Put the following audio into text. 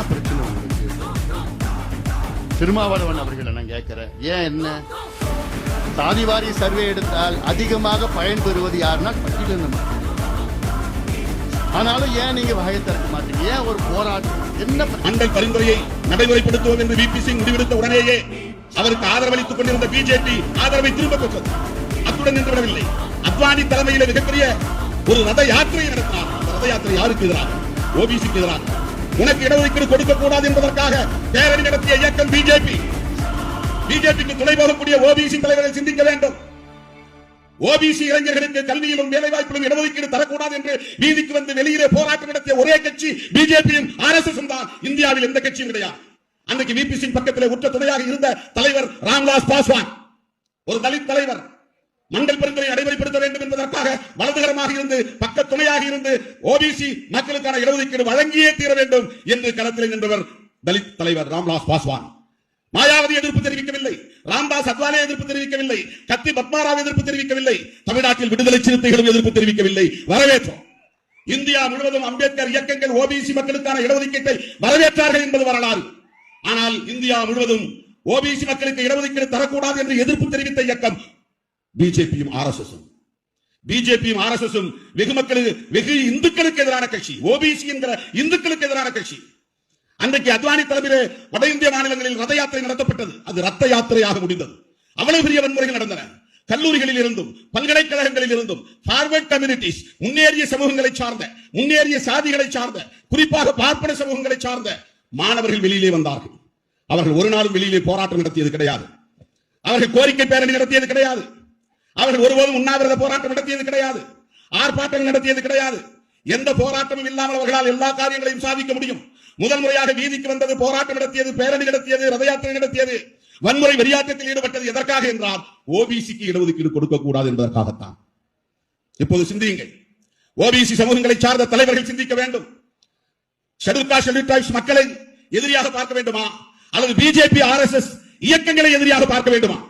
என்ன பிரச்சனை உங்களுக்கு? திருமாவளவன் அவர்களை நான் கேட்கிறேன். ஏன் என்ன? சாதிவாரி சர்வே எடுத்தால் அதிகமாக பயன்பெறுவது யாருன்னா பட்டியலின மக்கள் ஆனாலும் ஏன் நீங்க வகை திறக்க மாட்டீங்க? ஏன் ஒரு போராட்டம்? என்ன பிரச்சனை? பரிந்துரையை நடைமுறைப்படுத்துவோம் என்று விபி சிங் முடிவெடுத்த உடனேயே அவருக்கு ஆதரவளித்துக் கொண்டிருந்த பிஜேபி ஆதரவை திரும்ப பெற்றது. அத்துடன் நின்றுவிடவில்லை. அத்வானி தலைமையில மிகப்பெரிய ஒரு ரத யாத்திரை நடத்தினார். ரத யாத்திரை யாருக்கு எதிராக? ஓபிசிக்கு எதிராக. உனக்கு இடஒதுக்கீடு கொடுக்க கூடாது என்பதற்காக பேரணி நடத்திய இயக்கம் பிஜேபி பிஜேபிக்கு துணை போகக்கூடிய ஓபிசி தலைவர்கள் சிந்திக்க வேண்டும். ஓபிசி இளைஞர்களுக்கு கல்வியிலும் வேலைவாய்ப்பிலும் இடஒதுக்கீடு தரக்கூடாது என்று வீதிக்கு வந்து வெளியிலே போராட்டம் நடத்திய ஒரே கட்சி பிஜேபியும் ஆர் எஸ் எஸ் தான். இந்தியாவில் எந்த கட்சியும் கிடையாது. அன்றைக்கு விபி சிங் பக்கத்தில் உற்ற துணையாக இருந்த தலைவர் ராம்விலாஸ் பாஸ்வான். ஒரு தலித் தலைவர். மண்டல் பரிந்துரை வலதுகரமாக இருந்து பக்க துணையாக இருந்து ஓபிசி மக்களுக்கான இடஒதுக்கீடு வழங்கியே தீர வேண்டும் என்று களத்தில் நின்றவர் தலித் தலைவர் ராம்விலாஸ் பாஸ்வான். மாயாவதி எதிர்ப்பு தெரிவிக்கவில்லை. ராம்தாஸ் அத்வாலே எதிர்ப்பு தெரிவிக்கவில்லை. கத்தி பத்மாராவ் எதிர்ப்பு தெரிவிக்கவில்லை. தமிழ்நாட்டில் விடுதலை சிறுத்தைகளும் எதிர்ப்பு தெரிவிக்கவில்லை. வரவேற்றோம் இந்தியா முழுவதும் அம்பேத்கர் இயக்கங்கள் ஓபிசி மக்களுக்கான இடஒதுக்கீட்டை வரவேற்றார்கள் என்பது வரலாறு. ஆனால் இந்தியா முழுவதும் ஓபிசி மக்களுக்கு இடஒதுக்கீடு தரக்கூடாது என்று எதிர்ப்பு தெரிவித்த இயக்கம் பிஜேபியும் ஆர்எஸ்எஸ் பிஜேபியும் ஆர்எஸ்எஸ் வெகு மக்களுக்கு வெகு இந்துக்களுக்கு எதிரான கட்சி. ஓபிசி என்கிற இந்துக்களுக்கு எதிரான கட்சி. அன்றைக்கு அத்வானி தலைமையிலே வட இந்திய மாநிலங்களில் ரத யாத்திரை நடத்தப்பட்டது. அது ரத்த யாத்திரையாக முடிந்தது. அவ்வளவு பெரிய வன்முறைகள் நடந்தன. கல்லூரிகளில் இருந்தும் பல்கலைக்கழகங்களில் இருந்தும் பார்வர்ட் கம்யூனிட்டிஸ் முன்னேறிய சமூகங்களை சார்ந்த முன்னேறிய சாதிகளை சார்ந்த குறிப்பாக பார்ப்பன சமூகங்களை சார்ந்த மாணவர்கள் வெளியிலே வந்தார்கள். அவர்கள் ஒரு நாளும் வெளியிலே போராட்டம் நடத்தியது கிடையாது. அவர்கள் கோரிக்கை பேரணி நடத்தியது கிடையாது. அவர்கள் ஒருபோதும் உண்ணாவிரத போராட்டம் நடத்தியது கிடையாது. ஆர்ப்பாட்டம் நடத்தியது கிடையாது. எந்த போராட்டமும் இல்லாமல் அவர்களால் எல்லா காரியங்களையும் சாதிக்க முடியும். முதல் முறையாக வீதிக்கு வந்தது போராட்டம் நடத்தியது பேரணி நடத்தியது ரத யாத்திரை நடத்தியது. வன்முறை வெறியாட்டத்தில் ஈடுபட்டது எதற்காக என்றால் ஓபிசிக்கு இடஒதுக்கீடு கொடுக்க கூடாது என்பதற்காகத்தான். இப்போது சிந்தியுங்கள். ஓபிசி சமூகங்களை சார்ந்த தலைவர்கள் சிந்திக்க வேண்டும். ஷெட்யூல் காஸ்ட் டிரைப்ஸ் மக்களை எதிரியாக பார்க்க வேண்டுமா? அல்லது பிஜேபி ஆர்எஸ்எஸ் இயக்கங்களை எதிரியாக பார்க்க வேண்டுமா?